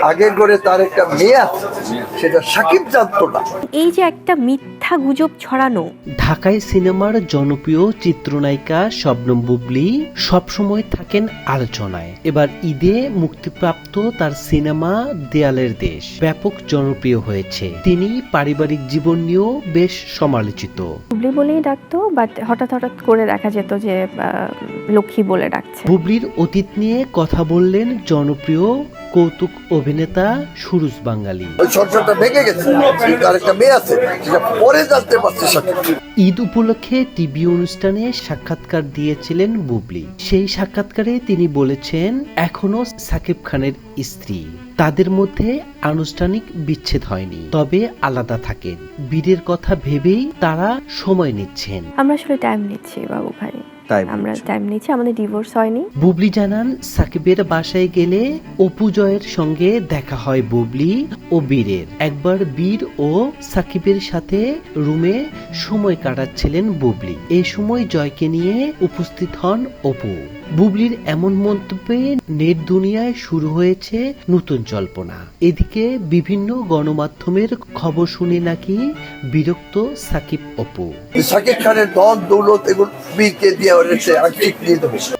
আগের ঘরে তার একটা মেয়ে আছে সেটা সাকিব জানতো না এই যে একটা মিথ্যা গুজব ছড়ানো। ঢাকায় সিনেমার জনপ্রিয় চিত্রনায়িকা শবনম বুবলি সবসময় থাকেন আলোচনায়। এবার ঈদে মুক্তিপ্রাপ্ত তার সিনেমা দেয়ালের দেশ ব্যাপক জনপ্রিয় হয়েছে। তিনি পারিবারিক জীবন নিয়েও বেশ সমালোচিত। বুবলি বলেই ডাকতো বাট হঠাৎ হঠাৎ করে দেখা যেত যে আহ, লক্ষ্মী বলে ডাকছে। বুবলির অতীত নিয়ে কথা বললেন জনপ্রিয় কৌতুক অভিনেতা সুরুজ বাঙালি। সংসারটা ভেঙে গেছে। তার মেয়ে আছে সেটা পরে জানতে পারছে ঈদ উপলক্ষে টিভি অনুষ্ঠানে সাক্ষাৎকার দিয়েছিলেন বুবলি। সেই সাক্ষাৎকারে তিনি বলেছেন এখনও সাকিব খানের স্ত্রী। তাদের মধ্যে আনুষ্ঠানিক বিচ্ছেদ হয়নি তবে আলাদা থাকেন। বীরের কথা ভেবেই তারা সময় নিচ্ছেন। আমরা আসলে টাইম নিচ্ছি বাবু ভাই। আমরা টাইম নিয়েছি আমাদের ডিভোর্স হয়নি। বুবলি জানান সাকিবের বাসায় গেলে অপু জয়ের সঙ্গে দেখা হয় বুবলি ও বীরের। একবার বীর ও সাকিবের সাথে রুমে সময় কাটাচ্ছিলেন বুবলি। এই সময় জয়কে নিয়ে উপস্থিত হন অপু। বুবলির এমন মন্তব্যে নেট দুনিয়ায় শুরু হয়েছে নতুন জল্পনা। এদিকে বিভিন্ন গণমাধ্যমের খবর শুনে নাকি বিরক্ত সাকিব অপু। সাকিব খানের দল দৌলত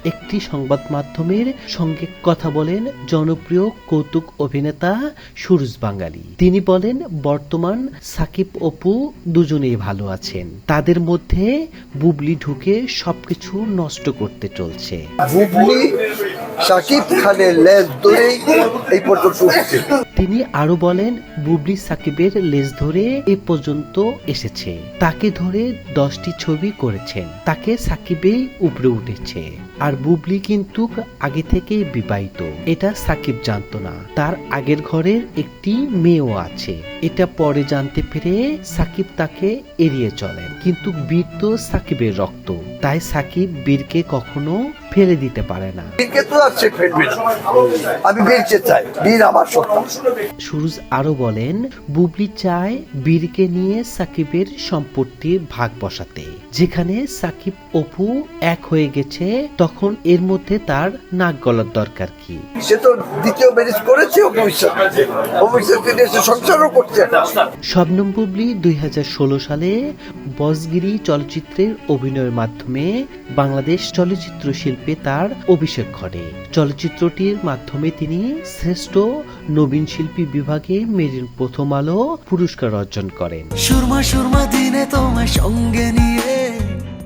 একটি সংবাদ মাধ্যমের সঙ্গে কথা বলেন জনপ্রিয় কৌতুক অভিনেতা সুরজ বাঙালি। তিনি বলেন বর্তমান সাকিব অপু দুজনেই ভালো আছেন। তাদের মধ্যে বুবলি ঢুকে সবকিছু নষ্ট করতে চলছে। বুবলি সাকিব খানের লেজ ধরেই এই পর্যন্ত তিনি আরও বলেন, বুবলি সাকিবের লেজ ধরে এ পর্যন্ত এসেছে। তাকে ধরে দশটি ছবি করেছেন। তাকে সাকিবেই উপরে উঠেছে। আর বুবলি কিন্তু আগে থেকেই বিবাহিত। এটা সাকিব জানতো না। তার আগের ঘরের একটি মেয়েও আছে। এটা পরে জানতে পেরে সাকিব তাকে এড়িয়ে চলেন। কিন্তু বীর তো সাকিবের রক্ত। তাই সাকিব বীরকে কখনো ফেলে দিতে পারে না। বীরকে তো সে ফেলবে আমি বীরকে চাই। বীর আমার সত্তা। সুরজ আরও বলেন বুবলি চায় বীরকে নিয়ে সাকিবের সম্পত্তি ভাগ বসাতে। যেখানে সাকিব অপু এক হয়ে গেছে তখন এর মধ্যে তার নাক গলার দরকার কি? সে তো দ্বিতীয় ম্যারেজ করেছে সংসারও করছে শবনম বুবলি দুই হাজার ষোলো সালে বসগিরি চলচ্চিত্রের অভিনয়ের মাধ্যমে বাংলাদেশ চলচ্চিত্র শিল্পে তার অভিষেক ঘটে। চলচ্চিত্রটির মাধ্যমে তিনি শ্রেষ্ঠ নবীন শিল্পী বিভাগে মেরিন প্রথম আলো পুরস্কার অর্জন করেন। সুরমা সুরমা দিনে তোমার সঙ্গে নিয়ে